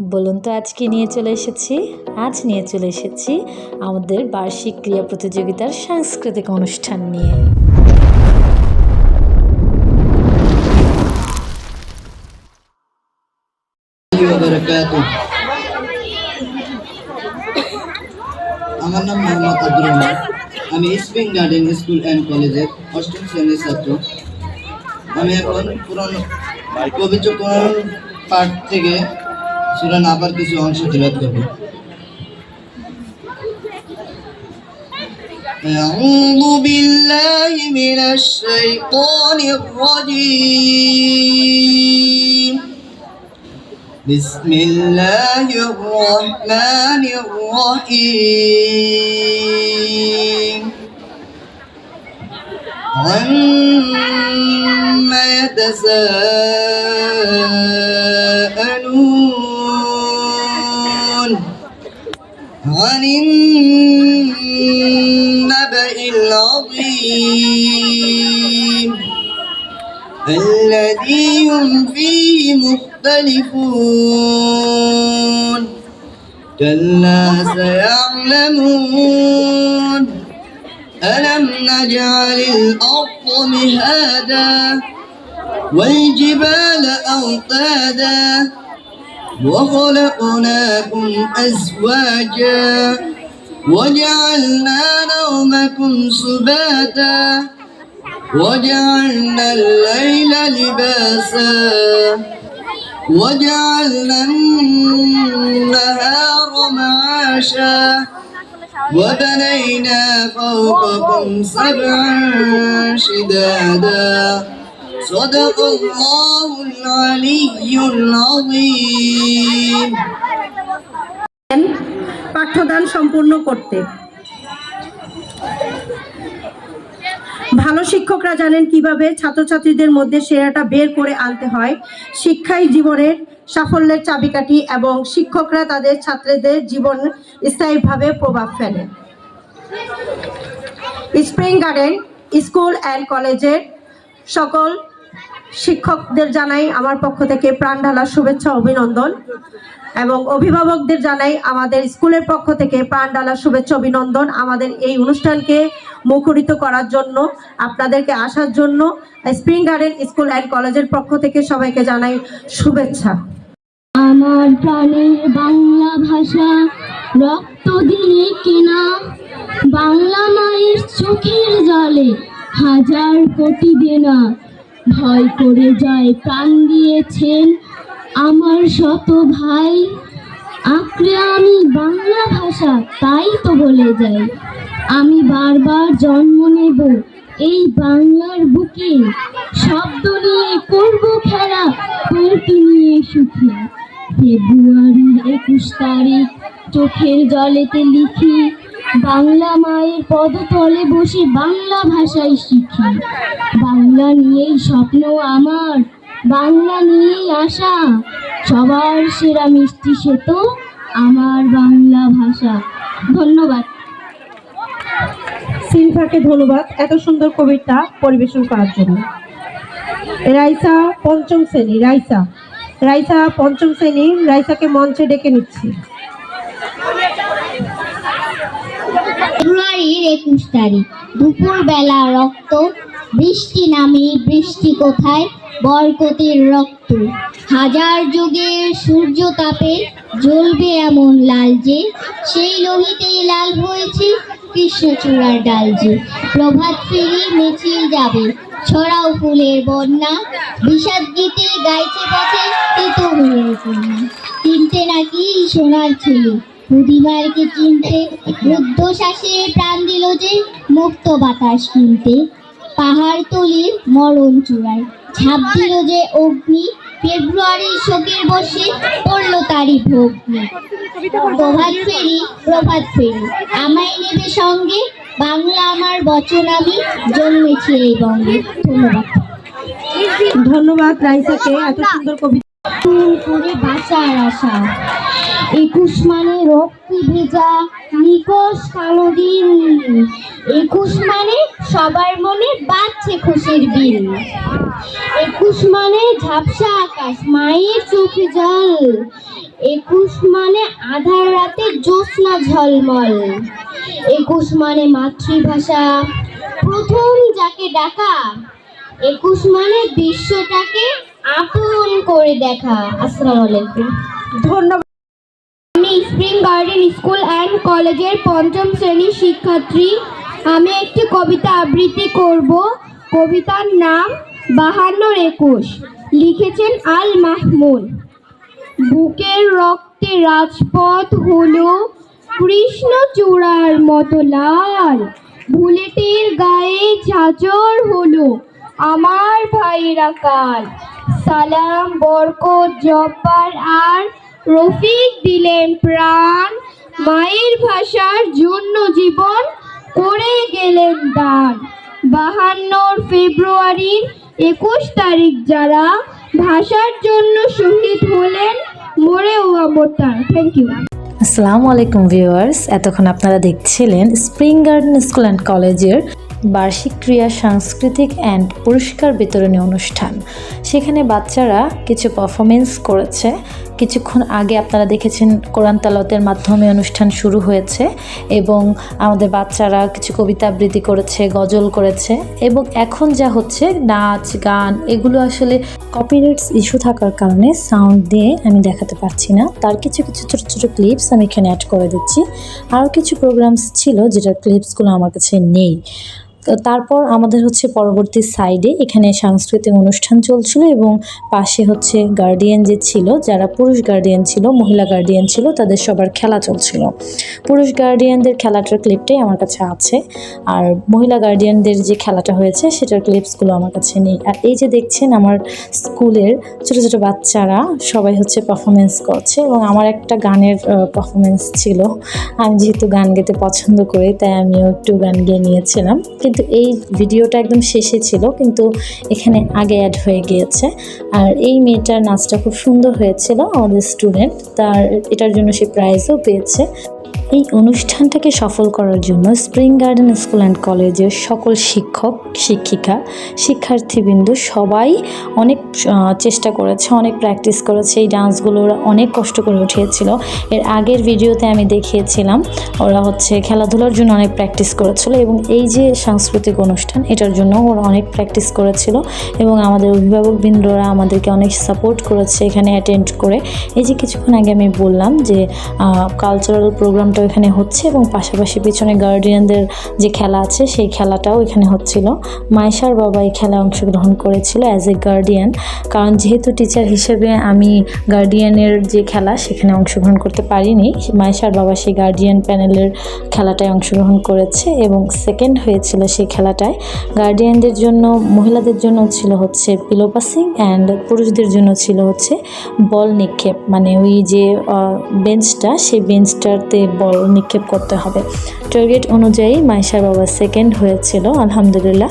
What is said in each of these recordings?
বলুন তো আজকে নিয়ে চলে এসেছি? আজ নিয়ে চলে এসেছি আমাদের বার্ষিক ক্রীড়া প্রতিযোগিতার সাংস্কৃতিক অনুষ্ঠান নিয়ে। আমার নাম মোহাম্মদ আব্দুর রহমান। আমি স্প্রিং গার্ডেন স্কুল অ্যান্ড কলেজের অষ্টম শ্রেণির ছাত্র। আমি এখন পুরনো কোরআন পাঠ থেকে সুরান আবার কিছু অংশ তিলাত করব أعوذ بالله من الشيطان الرجيم بسم الله الرحمن الرحيم عما يتساءلون عن النبأ العظيم الذي هم فيه مختلفون كلا سيعلمون. ألم نجعل الأرض مهادا والجبال أوتادا وخلقناكم أزواجا وجعلنا نومكم سباتا وجعلنا الليل لباسا وجعلنا النهار معاشا وبنينا فوقكم سبعا شدادا صدق الله العلي العظيم পাঠ্যদান সম্পূর্ণ করতে ভালো শিক্ষকরা জানেন কিভাবে ছাত্রছাত্রীদের মধ্যে সেরাটা বের করে আনতে হয় শিক্ষাই জীবনের সাফল্যের চাবিকাঠি এবং শিক্ষকরা তাদের ছাত্রদের জীবন স্থায়ীভাবে প্রভাব ফেলে স্প্রিং গার্ডেন স্কুল অ্যান্ড কলেজের সকল শিক্ষকদের জানাই আমার পক্ষ থেকে প্রাণ ঢালা শুভেচ্ছা, অভিনন্দন এবং অভিভাবকদের জানাই আমাদের স্কুলের পক্ষ থেকে প্রাণ ঢালা শুভেচ্ছা, অভিনন্দন আমাদের এই অনুষ্ঠানকে মুখরিত করার জন্য, আপনাদেরকে আসার জন্য স্প্রিং গার্ডেন স্কুল অ্যান্ড কলেজের পক্ষ থেকে সবাইকে জানাই শুভেচ্ছা। আমার প্রাণের বাংলা ভাষা রক্ত দিয়ে কেনা, বাংলা মায়ের চোখের জলে হাজার কোটি দেনা। ভয় করে যায়, প্রাণ দিয়েছেন আমার শত ভাই। আঁকড়ে আমি বাংলা ভাষা, তাই তো বলে যাই আমি বারবার জন্ম নেব এই বাংলার বুকে। শব্দ নিয়ে করব খেলা কল্পি নিয়ে সুখী। ফেব্রুয়ারি একুশ তারিখ, চোখের জলেতে লিখি বাংলা মায়ের পদতলে বসে বাংলা ভাষায় শিখি। বাংলা নিয়েই স্বপ্ন আমার, বাংলা নিয়েই আশা। সবার সেরা মিষ্টি সে তো আমার বাংলা ভাষা। ধন্যবাদ। সিলভাকে ধন্যবাদ এত সুন্দর কবিতা পরিবেশন করার জন্য। রাইসা পঞ্চম শ্রেণি, রাইসা। রাইসা পঞ্চম শ্রেণি, রাইসাকে মঞ্চে ডেকে নিচ্ছি। ফেব্রুয়ারির একুশ তারিখ। দুপুর বেলা রক্ত, বৃষ্টি নামে বৃষ্টি কোথায়? বরকতের রক্ত। হাজার যুগের সূর্য তাপে জ্বলবে এমন লাল যে, সেই লোহিতেই লাল হয়েছে কৃষ্ণচূড়ার ডাল যে। প্রভাত ফেরি মিছিল যাবে, ছড়াও ফুলের বন্যা, বিষাদ গীতে গাইছে পথে তিতুমিরের কন্যা। তিনটে নাকি সোনার ছেলে। প্রতিমারকে চিনতে রুদ্ধশ্বাসে প্রাণ দিল যে মুক্ত বাতাস কিনতে। পাহাড় তলির মরণ চূড়ায় ঝাঁপ দিল যে অগ্নি ফেব্রুয়ারির শোকের বসে পড়ল তারই ভগ্নি প্রভাত ফেরি প্রভাত ফেরি আমায় নেবে সঙ্গে বাংলা আমার বচন আমি জন্মেছি এই বঙ্গে। ধন্যবাদ। ধন্যবাদ রাইসাকে এত সুন্দর কবিতা। নতুন করে বাঁচার আশা। একুশ মানে রক্তি ভেজা, নিকশ কালো দিন। একুশ মানে সবার মনে বাজছে খুশির বিল একুশ মানে ঝাপসা আকাশ, মায়ের চোখে জল। একুশ মানে আধার রাতে জ্যোৎস্না ঝলমল। একুশ মানে মাতৃভাষা, প্রথম যাকে ডাকা। একুশ মানে বিশ্বটাকে আপন করে দেখা। আসসালামু আলাইকুম। ধন্যবাদ। আমি স্প্রিং গার্ডেন স্কুল অ্যান্ড কলেজের পঞ্চম শ্রেণির শিক্ষার্থী। আমি একটি কবিতা আবৃত্তি করব। কবিতার নাম বাহান্নর একুশ। লিখেছেন আল মাহমুদ। বুকের রক্তে রাজপথ হলো কৃষ্ণ চূড়ার মতো লাল। বুলেটের গায়ে ঝাঁচর হলো আমার ভাইয়েরা কাল সালাম, বরকত, জব্বার আর রফিক দিলেন প্রাণ। মায়ের ভাষার জন্য জীবন করে গেলেন দান। বাহান্নর ফেব্রুয়ারির একুশ তারিখ যারা ভাষার জন্য শহীদ হলেন, মরেও অমরতার থ্যাংক ইউ আসসালামু আলাইকুম ভিউয়ার্স। এতক্ষণ আপনারা দেখছিলেন স্প্রিং গার্ডেন স্কুল অ্যান্ড কলেজের বার্ষিক ক্রিয়া সাংস্কৃতিক অ্যান্ড পুরস্কার বিতরণী অনুষ্ঠান। সেখানে বাচ্চারা কিছু পারফরমেন্স করেছে। কিছুক্ষণ আগে আপনারা দেখেছেন কোরআন তালতের মাধ্যমে অনুষ্ঠান শুরু হয়েছে এবং আমাদের বাচ্চারা কিছু কবিতা আবৃত্তি করেছে, গজল করেছে এবং এখন যা হচ্ছে, নাচ, গান, এগুলো আসলে কপিরাইটস ইস্যু থাকার কারণে সাউন্ড দিয়ে আমি দেখাতে পারছি না। তার কিছু কিছু ছোটো ছোটো ক্লিপস আমি এখানে অ্যাড করে দিচ্ছি। আরও কিছু প্রোগ্রামস ছিল যেটার ক্লিপসগুলো আমার কাছে নেই। তারপর আমাদের হচ্ছে পরবর্তী সাইডে এখানে সাংস্কৃতিক অনুষ্ঠান চলছিল এবং পাশে হচ্ছে গার্ডিয়ান যে ছিল, যারা পুরুষ গার্ডিয়ান ছিল, মহিলা গার্ডিয়ান ছিল, তাদের সবার খেলা চলছিল। পুরুষ গার্ডিয়ানদের খেলাটার ক্লিপটাই আমার কাছে আছে। আর মহিলা গার্ডিয়ানদের যে খেলাটা হয়েছে, সেটার ক্লিপসগুলো আমার কাছে নেই। আর এই যে দেখছেন আমার স্কুলের ছোটো ছোটো বাচ্চারা সবাই হচ্ছে পারফরমেন্স করছে এবং আমার একটা গানের পারফরমেন্স ছিল। আমি যেহেতু গান গেতে পছন্দ করি, তাই আমিও একটু গান গেয়ে নিয়েছিলাম। কিন্তু এই ভিডিওটা একদম শেষে ছিল, কিন্তু এখানে আগে অ্যাড হয়ে গিয়েছে। আর এই মেয়েটার নাচটা খুব সুন্দর হয়েছিল আমাদের স্টুডেন্ট তার, এটার জন্য সে প্রাইজও পেয়েছে। এই অনুষ্ঠানটাকে সফল করার জন্য স্প্রিং গার্ডেন স্কুল অ্যান্ড কলেজের সকল শিক্ষক, শিক্ষিকা, শিক্ষার্থীবৃন্দ সবাই অনেক চেষ্টা করেছে, অনেক প্র্যাকটিস করেছে। এই ডান্সগুলো ওরা অনেক কষ্ট করে উঠিয়েছিল। এর আগের ভিডিওতে আমি দেখিয়েছিলাম, ওরা হচ্ছে খেলাধুলার জন্য অনেক প্র্যাকটিস করেছিল এবং এই যে সাংস্কৃতিক অনুষ্ঠান, এটার জন্য ওরা অনেক প্র্যাকটিস করেছিল এবং আমাদের অভিভাবকবৃন্দরা আমাদেরকে অনেক সাপোর্ট করেছে এখানে অ্যাটেন্ড করে। এই যে কিছুক্ষণ আগে আমি বললাম যে কালচারাল প্রোগ্রামটা এখানে হচ্ছে এবং পাশাপাশি পিছনে গার্ডিয়ানদের যে খেলা আছে, সেই খেলাটাও এখানে হচ্ছিল। মাইশার বাবা এই খেলায় অংশগ্রহণ করেছিল অ্যাজ এ গার্ডিয়ান কারণ যেহেতু টিচার হিসেবে আমি গার্ডিয়ানের যে খেলা সেখানে অংশগ্রহণ করতে পারিনি মাইশার বাবা সেই গার্ডিয়ান প্যানেলের খেলাটায় অংশগ্রহণ করেছে এবং সেকেন্ড হয়েছিল সেই খেলাটায়। গার্ডিয়ানদের জন্য, মহিলাদের জন্য ছিল হচ্ছে পিলো পাসিং অ্যান্ড পুরুষদের জন্য ছিল হচ্ছে বল নিক্ষেপ। মানে ওই যে বেঞ্চটা সেই বেঞ্চটাতে বল নিক্ষেপ করতে হবে। টার্গেট অনুযায়ী মাইশার বাবা সেকেন্ড হয়েছিল, আলহামদুলিল্লাহ।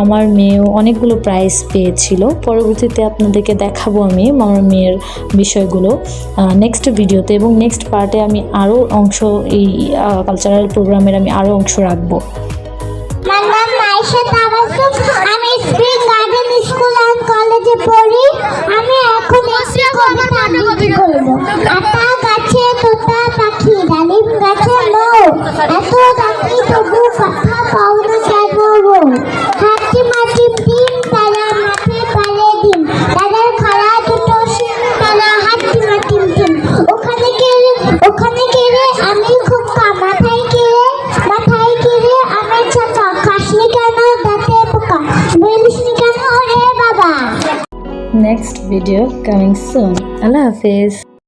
আমার মেয়েও অনেকগুলো প্রাইজ পেয়েছিল। পরবর্তীতে আপনাদেরকে দেখাবো আমি আমার মেয়ের বিষয়গুলো নেক্সট ভিডিওতে এবং নেক্সট পার্টে আমি আরও অংশ এই কালচারাল প্রোগ্রামের আমি আরও অংশ রাখব। কেন রে বাবা নেক্সট ভিডিও